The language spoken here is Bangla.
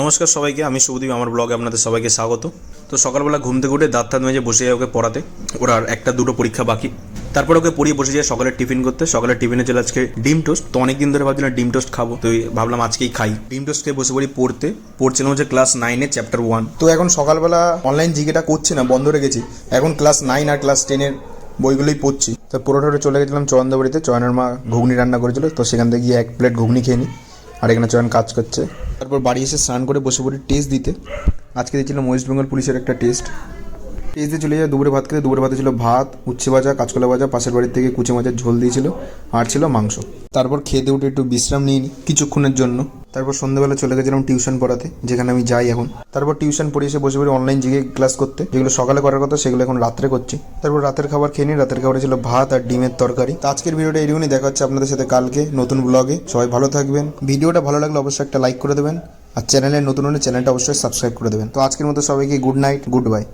নমস্কার সবাইকে, আমি শুভদীপ আমার ব্লগে আপনাদের সবাইকে স্বাগত। তো সকালবেলা ঘুম থেকে উঠে দাঁত টাত মেজে বসে যায় ওকে পড়াতে। ওর আর একটা দুটো পরীক্ষা বাকি। তারপর ওকে পড়িয়ে বসে যায় সকালের টিফিন করতে। সকালের টিফিনে চলে আজকে ডিম টোস্ট। তো অনেকদিন ধরে ভাবছিলাম ডিম টোস্ট খাব। তো ভাবলাম আজকেই খাই। ডিম টোস্ট খেয়ে বসে পড়ি পড়তে। পড়ছিলাম হচ্ছে ক্লাস নাইনে চ্যাপ্টার ওয়ান তো এখন সকালবেলা অনলাইন জিকেটা করছি না, বন্ধ রেখেছি। এখন ক্লাস নাইন আর ক্লাস টেনের বইগুলোই পড়ছি। তো পুরোটা চলে গেছিলাম চয়নদা বাড়িতে চয়নের মা ঘুগনি রান্না করেছিল। তো সেখান থেকে গিয়ে এক প্লেট ঘুগনি খেয়ে নিই আর এখানে চয়ন কাজ করছে। তারপর বাড়ি এসে স্নান করে বসে পড়ি টেস্ট দিতে। আজকে দিয়েছিলাম ওয়েস্ট বেঙ্গল পুলিশের একটা টেস্ট টেস্ট দিয়ে চলে যায় দুপুরে ভাত খেতে। দুপুরে ভাতে ছিল ভাত, উচ্ছে ভাজা, কাঁচকলা ভাজা, পাশের বাড়ির থেকে কুচে মাছের ঝোল দিয়েছিল, আর ছিল মাংস। তারপর খেতে উঠে একটু বিশ্রাম নিয়ে নিই কিছুক্ষণের জন্য। তারপর সন্ধ্যেবেলা চলে গেছিলাম টিউশন পড়াতে, যেখানে আমি যাই এখন। তারপর টিউশন পড়ে এসে বসে পড়ি অনলাইন জিগে ক্লাস করতে। যেগুলো সকালে করার কথা, সেগুলো এখন রাত্রে করছি। তারপর রাতের খাবার খেয়ে নিই রাতের খাবারে ছিল ভাত আর ডিমের তরকারি। তো আজকের ভিডিওটা এরকমই দেখা হচ্ছে আপনাদের সাথে কালকে নতুন ব্লগে সবাই ভালো থাকবেন। ভিডিওটা ভালো লাগলে অবশ্যই একটা লাইক করে দেবেন। আর চ্যানেলে নতুন হলে চ্যানেলটা অবশ্যই সাবস্ক্রাইব করে দেবেন। তো আজকের মতো সবাইকে গুড নাইট গুড বাই